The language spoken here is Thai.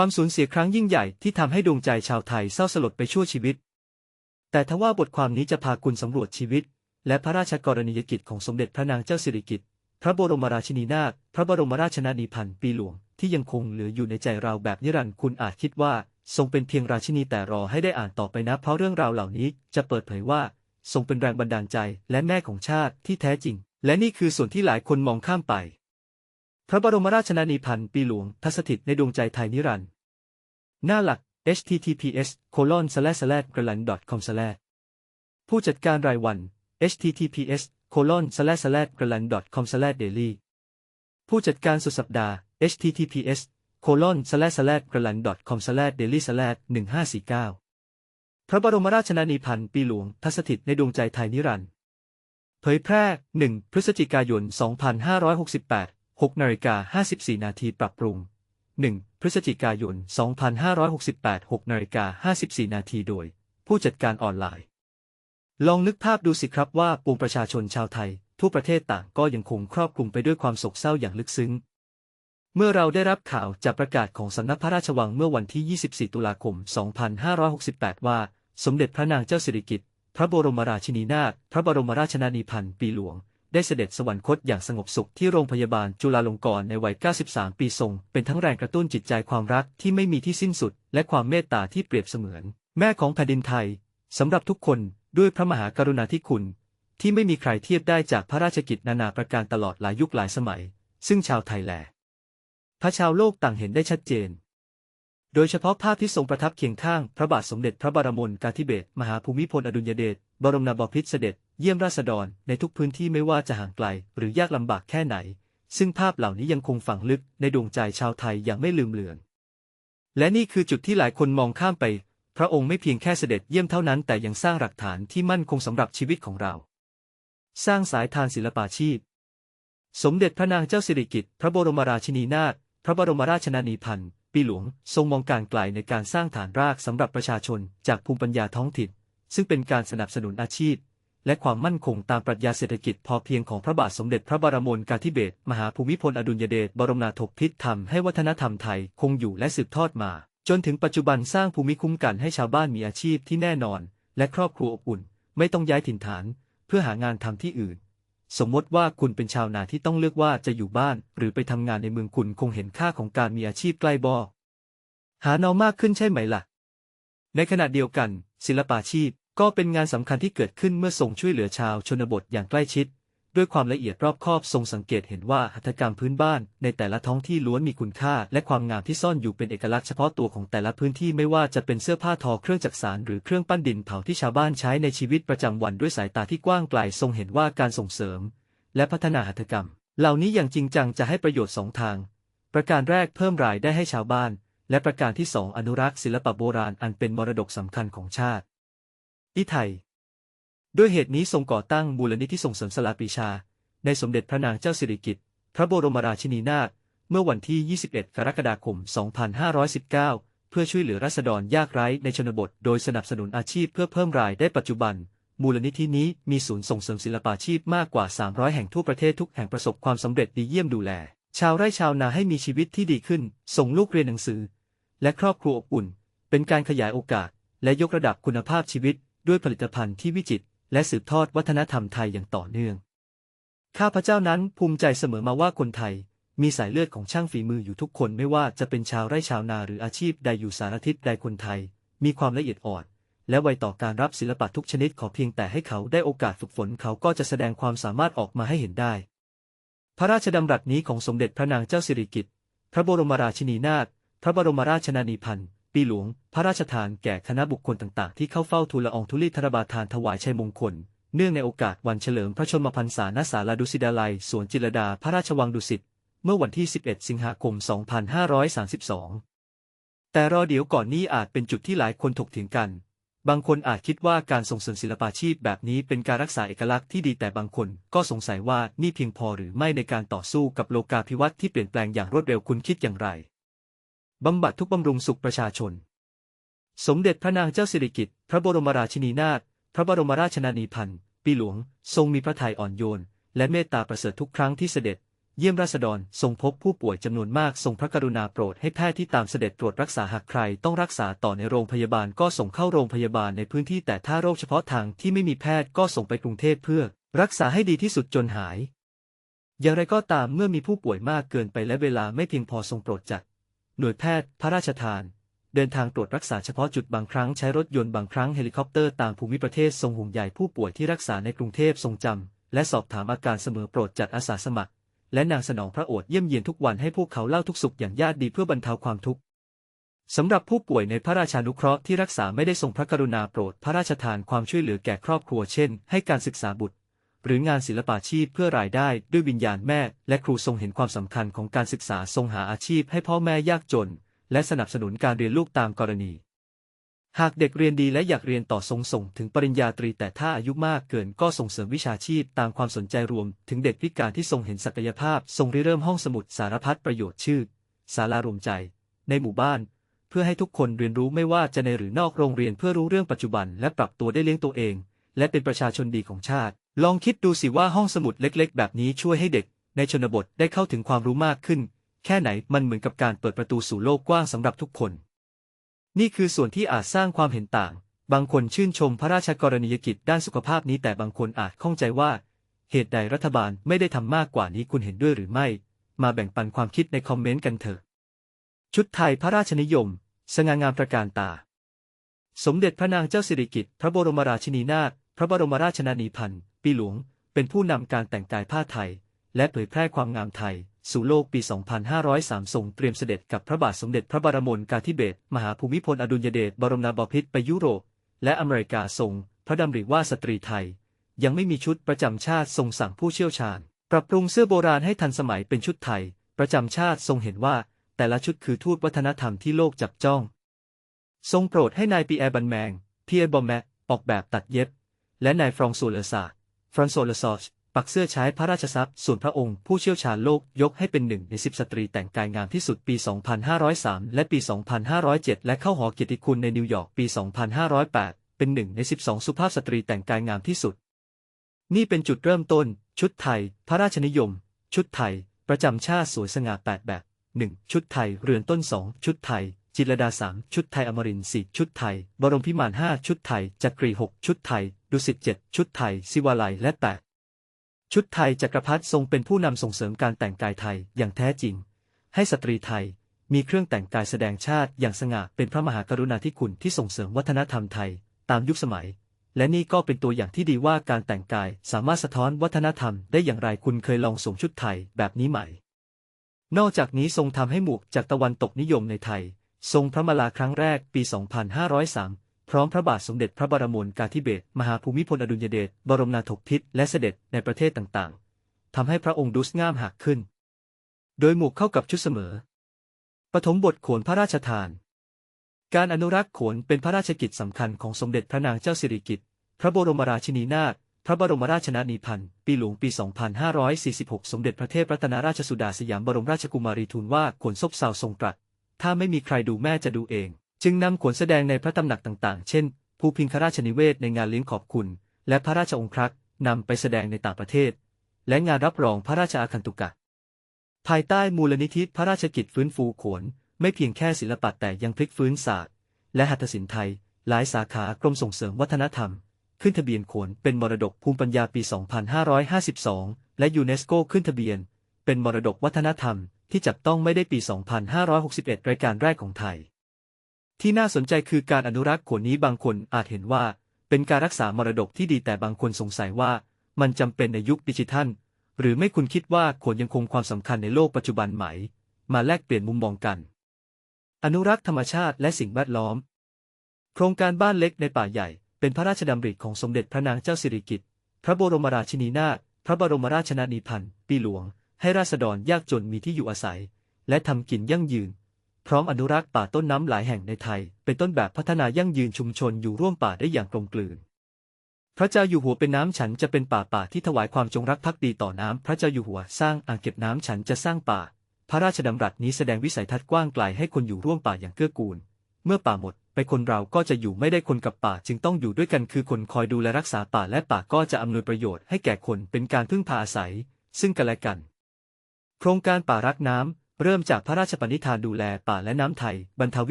ความสูญเสียครั้งยิ่งใหญ่ที่ทำให้ดวงใจชาวไทยเศร้าสลดไปชั่วชีวิต แต่ทว่าบทความนี้จะพาคุณสำรวจชีวิต และพระราชกรณียกิจของสมเด็จพระนางเจ้าสิริกิติ์ พระบรมราชินีนาถ พระบรมราชนานีพันปีหลวงที่ยังคงเหลืออยู่ในใจเราแบบนิรันดร์คุณอาจคิดว่าทรงเป็นเพียงราชินีแต่รอให้ได้อ่านต่อไปนะ เพราะเรื่องราวเหล่านี้จะเปิดเผยว่า ทรงเป็นแรงบันดาลใจและแม่ของชาติที่แท้จริง และนี่คือส่วนที่หลายคนมองข้ามไป พระบรมราชนานีพันปีหลวงทัสถิตในดวงใจไทยนิรันดร์หน้าหลัก https colon slash slash g r l a n com slash ผู้จัดการรายวัน https colon slash slash g r l a n com slash daily ผู้จัดการสุดสัปดาห์ https colon slash slash g r l a n com slash daily slash 1549 พระบรมราชนานีพันปีหลวงทัสถิตในดวงใจไทยนิรันดร์เผยแพร่ 1 พฤศจิกายน 2568 6นาฬิกา54 นาทีปรับปรุง 1 พฤศจิกายน 2568 6นาฬิกา54 นาทีโดย ผู้จัดการออนไลน์ ลองนึกภาพดูสิครับว่าปวงประชาชนชาวไทยทั่วประเทศต่างก็ยังคงครอบคลุมไปด้วยความโศกเศร้าอย่างลึกซึ้ง เมื่อเราได้รับข่าวจากประกาศของสำนักพระราชวังเมื่อวันที่ 24 ตุลาคม 2568 ว่า สมเด็จพระนางเจ้าสิริกิติ์พระบรมราชินีนาถพระบรมราชนานีพันปีหลวง ได้เสด็จสวรรคตอย่างสงบสุขที่โรงพยาบาลจุฬาลงกรณ์ในวัย 93 ปีทรง เป็นทั้งแรงกระตุ้นจิตใจความรักที่ไม่มีที่สิ้นสุด และความเมตตาที่เปรียบเสมือน แม่ของแผ่นดินไทยสำหรับทุกคนด้วยพระมหากรุณาธิคุณ ที่ไม่มีใครเทียบได้จากพระราชกิจนานาประการตลอดหลายยุคหลายสมัย ซึ่งชาวไทยแหลพระชาวโลกต่างเห็นได้ชัดเจน โดยเฉพาะภาพที่ทรงประทับเคียงข้าง พระบาทสมเด็จพระบรมนกาธิเบศรมหาภูมิพลอดุลยเดชบรมนาถบพิตรเสด็จ เยี่ยมราษฎรในทุกพื้นที่ไม่ว่าจะห่างไกล หรือยากลำบากแค่ไหน ซึ่งภาพเหล่านี้ยังคงฝังลึกในดวงใจชาวไทยอย่างไม่ลืมเลือน และนี่คือจุดที่หลายคนมองข้ามไป พระองค์ไม่เพียงแค่เสด็จเยี่ยมเท่านั้น แต่ยังสร้างหลักฐานที่มั่นคงสำหรับชีวิตของเรา สร้างสายทานศิลปาชีพ สมเด็จพระนางเจ้าสิริกิติ์พระบรมราชินีนาถพระบรมราชนานีพันปีหลวงทรงมองการไกลในการสร้างฐานรากสำหรับประชาชนจากภูมิปัญญาท้องถิ่น ซึ่งเป็นการสนับสนุนอาชีพ และความมั่นคงตามปรัชญาเศรษฐกิจพอเพียงของพระบาทสมเด็จพระบรมนกาธิเบศรมหาภูมิพลอดุลยเดชบรมนาถบพิตรทำให้วัฒนธรรมไทยคงอยู่และสืบทอดมา จนถึงปัจจุบันสร้างภูมิคุ้มกันให้ชาวบ้านมีอาชีพที่แน่นอน และครอบครัวอบอุ่น ไม่ต้องย้ายถิ่นฐาน เพื่อหางานทำที่อื่น สมมติว่าคุณเป็นชาวนาที่ต้องเลือกว่าจะอยู่บ้าน หรือไปทำงานในเมืองคุณคงเห็นค่าของการมีอาชีพใกล้บ่อหาเนามากขึ้นใช่ไหมล่ะ ในขณะเดียวกัน ศิลปาชีพ ก็เป็นงานสำคัญที่เกิดขึ้นเมื่อทรงช่วยเหลือชาวชนบทอย่างใกล้ชิด ด้วยความละเอียดรอบคอบทรงสังเกตเห็นว่าหัตถกรรมพื้นบ้านในแต่ละท้องที่ล้วนมีคุณค่า และความงามที่ซ่อนอยู่เป็นเอกลักษณ์เฉพาะตัวของแต่ละพื้นที่ไม่ว่าจะเป็นเสื้อผ้าทอเครื่องจักสานหรือเครื่องปั้นดินเผาที่ชาวบ้านใช้ในชีวิตประจำวันด้วยสายตาที่กว้างไกลทรงเห็นว่าการส่งเสริม และพัฒนาหัตถกรรม เหล่านี้อย่างจริงจังจะให้ประโยชน์สองทาง ประการแรกเพิ่มรายได้ให้ชาวบ้านและประการที่สองอนุรักษ์ศิลปะโบราณอันเป็นมรดกสำคัญของชาติ อีไทย ด้วยเหตุนี้ทรงก่อตั้งมูลนิธิส่งเสริมสลาปีชา ในสมเด็จพระนางเจ้าสิริกิติ์พระบรมราชินีนาถเมื่อวันที่ 21 กรกฎาคม 2519 เพื่อช่วยเหลือราษฎรยากไร้ในชนบท โดยสนับสนุนอาชีพเพื่อเพิ่มรายได้ปัจจุบัน มูลนิธินี้มีศูนย์ส่งเสริมศิลปาชีพมากกว่า 300 แห่งทั่วประเทศทุกแห่งประสบความสำเร็จดีเยี่ยมดูแล ชาวไร่ชาวนาให้มีชีวิตที่ดีขึ้น ส่งลูกเรียนหนังสือ และครอบครัวอบอุ่น เป็นการขยายโอกาส และยกระดับคุณภาพชีวิต ด้วยผลิตภัณฑ์ที่วิจิตรและสืบทอดวัฒนธรรมไทยอย่างต่อเนื่อง ข้าพเจ้านั้นภูมิใจเสมอมาว่าคนไทย มีสายเลือดของช่างฝีมืออยู่ทุกคนไม่ว่าจะเป็นชาวไร่ชาวนาหรืออาชีพใดอยู่สารทิศใดคนไทย มีความละเอียดอ่อน และไวต่อการรับศิลปะทุกชนิดขอเพียงแต่ให้เขาได้โอกาสฝึกฝนเขาก็จะแสดงความสามารถออกมาให้เห็นได้ พระราชดำรัสนี้ของสมเด็จพระนางเจ้าสิริกิติ์พระบรมราชินีนาถพระบรมราชนานีพันธ์ ปีหลวง พระราชทานแก่คณะบุคคลต่างๆ ที่เข้าเฝ้าทูลละอองธุลีธรบาทานถวายชัยมงคล เนื่องในโอกาสวันเฉลิมพระชนมพรรษาณศาลาดุสิตาลัย สวนจิรดาพระราชวังดุสิต เมื่อวันที่ 11 สิงหาคม 2532 แต่รอเดี๋ยวก่อนนี้อาจเป็นจุดที่หลายคนถกเถียงกัน บางคนอาจคิดว่าการส่งเสริมศิลปาชีพแบบนี้เป็นการรักษาเอกลักษณ์ที่ดีแต่บางคนก็สงสัยว่านี่เพียงพอหรือไม่ในการต่อสู้กับโลกาภิวัตน์ที่เปลี่ยนแปลงอย่างรวดเร็วคุณคิดอย่างไร บำบัดทุกบำรุงสุขประชาชน สมเด็จพระนางเจ้าสิริกิติ์พระบรมราชินีนาถพระบรมราชนานีพันธ์ปีหลวง ทรงมีพระทัยอ่อนโยน และเมตตาประเสริฐทุกครั้งที่เสด็จ เยี่ยมราษฎรทรงพบผู้ป่วยจำนวนมากทรงพระกรุณาโปรดให้แพทย์ที่ตามเสด็จตรวจรักษาหากใครต้องรักษาต่อในโรงพยาบาลก็ส่งเข้าโรงพยาบาลในพื้นที่แต่ถ้าโรคเฉพาะทางที่ไม่มีแพทย์ก็ส่งไปกรุงเทพเพื่อ รักษาให้ดีที่สุดจนหาย อย่างไรก็ตามเมื่อมีผู้ป่วยมากเกินไปและเวลาไม่เพียงพอทรงโปรดจัด หน่วยแพทย์ พระราชทาน เดินทางตรวจรักษาเฉพาะจุดบางครั้งใช้รถยนต์บางครั้งเฮลิคอปเตอร์ตามภูมิประเทศทรงห่วงใยผู้ป่วยที่รักษาในกรุงเทพทรงจำ และสอบถามอาการเสมอโปรดจัดอาสาสมัคร และนางสนองพระโอษฐ์เยี่ยมเยียนทุกวันให้พวกเขาเล่าทุกสุขอย่างญาติดีเพื่อบรรเทาความทุกข์สำหรับผู้ป่วยในพระราชานุเคราะห์ที่รักษาไม่ได้ทรงพระกรุณาโปรด พระราชทานความช่วยเหลือแก่ครอบครัวเช่น ให้การศึกษาบุตร หรืองานศิลปาชีพเพื่อรายได้ด้วยวิญญาณแม่ และครูทรงเห็นความสำคัญของการศึกษาทรงหาอาชีพให้พ่อแม่ยากจน และสนับสนุนการเรียนลูกตามกรณี หากเด็กเรียนดีและอยากเรียนต่อทรงส่งถึงปริญญาตรีแต่ถ้าอายุมากเกินก็ส่งเสริมวิชาชีพตามความสนใจรวม ถึงเด็กพิการที่ทรงเห็นศักยภาพ ทรงริเริ่มห้องสมุดสารพัดประโยชน์ชื่อศาลารวมใจ ในหมู่บ้านเพื่อให้ทุกคนเรียนรู้ไม่ว่าจะในหรือนอกโรงเรียนเพื่อรู้เรื่องปัจจุบัน และปรับตัวได้เลี้ยงตัวเอง และเป็นประชาชนดีของชาติ ลองคิดดูสิว่าห้องสมุดเล็ก ๆ แบบนี้ช่วยให้เด็ก ในชนบทได้เข้าถึงความรู้มากขึ้น แค่ไหนมันเหมือนกับการเปิดประตูสู่โลกกว้างสำหรับทุกคน นี่คือส่วนที่อาจสร้างความเห็นต่าง บางคนชื่นชมพระราชกรณียกิจด้านสุขภาพนี้แต่บางคนอาจข้องใจว่า เหตุใดรัฐบาลไม่ได้ทำมากกว่านี้คุณเห็นด้วยหรือไม่ มาแบ่งปันความคิดในคอมเมนต์กันเถอะชุดไทยพระราชนิยม สง่างามตระการตา สมเด็จพระนางเจ้าสิริกิติ์พระบรมราชินีนาถพระบรมราชนานีพันธ์ปีหลวง เป็นผู้นำการแต่งกายผ้าไทย และเผยแพร่ความงามไทย สู่โลกปี 2503 ทรงเตรียมเสด็จกับพระบาทสมเด็จพระบรมนกาธิเบศมหาภูมิพลอดุลยเดชบรมนาบพิตรไปยุโรป และอเมริกาทรง พระดำริว่าสตรีไทย ยังไม่มีชุดประจำชาติทรงสั่งผู้เชี่ยวชาญ ปรับปรุงเสื้อโบราณให้ทันสมัยเป็นชุดไทย ประจำชาติทรงเห็นว่า แต่ละชุดคือทูตวัฒนธรรมที่โลกจับจ้อง ทรงโปรดให้นายปีแอร์บันแมงพีเอร์บอมแมออกแบบตัดเย็บ และนายฟรองโซเลซาฟรานโซเลซอชปักเสื้อใช้พระราชทรัพย์ ส่วนพระองค์ผู้เชี่ยวชาญโลกยกให้เป็นหนึ่งในสิบสตรีแต่งกายงามที่สุดปี 2503 และปี 2507 และเข้าหอเกียรติคุณในนิวยอร์กปี 2508 เป็นหนึ่งใน 12 สุภาพสตรีแต่งกายงามที่สุด นี่เป็นจุดเริ่มต้น ชุดไทย พระราชนิยม ชุดไทย ประจำชาติสวยสง่า8แบบ 1. ชุดไทย เรือนต้น 2 ชุดไทย จิรดา3ชุดไทยอมรินทร์4ชุดไทย บรมพิมาน5ชุดไทย จักรี6ชุดไทย ดุสิต7ชุดไทย ศิวาลัยและ8ชุดไทยจักรพรรดิทรงเป็นผู้นำส่งเสริมการแต่งกายไทยอย่างแท้จริง ให้สตรีไทยมีเครื่องแต่งกายแสดงชาติอย่างสง่าเป็นพระมหากรุณาธิคุณที่ส่งเสริมวัฒนธรรมไทย ตามยุคสมัย และนี่ก็เป็นตัวอย่างที่ดีว่าการแต่งกายสามารถสะท้อนวัฒนธรรมได้อย่างไรคุณเคยลองสวมชุดไทยแบบนี้ไหม นอกจากนี้ทรงทำให้หมวกจากตะวันตกนิยมในไทย ทรงพระมาลาครั้งแรกปี 2503 พร้อมพระบาทสมเด็จพระบรมกาธิเบศรมหาภูมิพลอดุลยเดชบรมนาถบพิตรและเสด็จในประเทศต่างๆ ทำให้พระองค์ดูสง่ามหักขึ้น โดยหมวกเข้ากับชุดเสมอ ปฐมบทโขนพระราชทาน การอนุรักษ์โขนเป็นพระราชกิจสำคัญของสมเด็จพระนางเจ้าสิริกิติ์พระบรมราชินีนาถพระบรมราชนานีพันธ์ปีหลวงปี 2546 สมเด็จพระเทพรัตนราชสุดาสยามบรมราชกุมารีทูลว่าขวนซบเซาทรงตรัส ถ้าไม่มีใครดูแม่จะดูเอง จึงนำขวนแสดงในพระตำหนักต่างๆ เช่น ภูพิงคราชนิเวศในงานเลี้ยงขอบคุณ และพระราชองครักษ์นำไปแสดงในต่างประเทศ และงานรับรองพระราชอาคันตุกะ ภายใต้มูลนิธิพระราชกิจฟื้นฟูโขนไม่เพียงแค่ศิลปะแต่ยังพลิกฟื้นศาสตร์ และหัตถศิลป์ไทย หลายสาขากรมส่งเสริมวัฒนธรรม ขึ้นทะเบียนโขนเป็นมรดกภูมิปัญญาปี 2552 และยูเนสโกขึ้นทะเบียน เป็นมรดกวัฒนธรรม ที่จับต้องไม่ได้ปี 2561 รายการแรกของไทย ที่น่าสนใจคือการอนุรักษ์โขนนี้บางคนอาจเห็นว่า เป็นการรักษามรดกที่ดีแต่บางคนสงสัยว่า มันจำเป็นในยุคดิจิทัล หรือไม่คุณคิดว่าโขนยังคงความสำคัญในโลกปัจจุบันไหม มาแลกเปลี่ยนมุมมองกัน อนุรักษ์ธรรมชาติและสิ่งแวดล้อม โครงการบ้านเล็กในป่าใหญ่ เป็นพระราชดำริของสมเด็จพระนางเจ้าสิริกิติ์พระบรมราชินีนาถพระบรมราชนานีพันธ์ปีหลวง ให้ราษฎรยากจนมีที่อยู่อาศัย และทำกินยั่งยืน พร้อมอนุรักษ์ป่าต้นน้ำหลายแห่งในไทย เป็นต้นแบบพัฒนายั่งยืนชุมชนอยู่ร่วมป่าได้อย่างกลมกลืน พระเจ้าอยู่หัวเป็นน้ำฉันจะเป็นป่าป่าที่ถวายความจงรักภักดีต่อน้ำพระเจ้าอยู่หัวสร้างอ่างเก็บน้ำฉันจะสร้างป่า พระราชดำรัสนี้แสดงวิสัยทัศน์กว้างไกลให้คนอยู่ร่วมป่าอย่างเกื้อกูล เมื่อป่าหมดไปคนเราก็จะอยู่ไม่ได้คนกับป่าจึงต้องอยู่ด้วยกันคือคนคอยดูแลรักษาป่าและป่าก็จะอำนวยประโยชน์ให้แก่คนเป็นการพึ่งพาอาศัย ซึ่งกันและกัน โครงการป่ารักน้ำ เริ่มจากพระราชปณิธานดูแลป่าและน้ำไทย บรรเทาวิ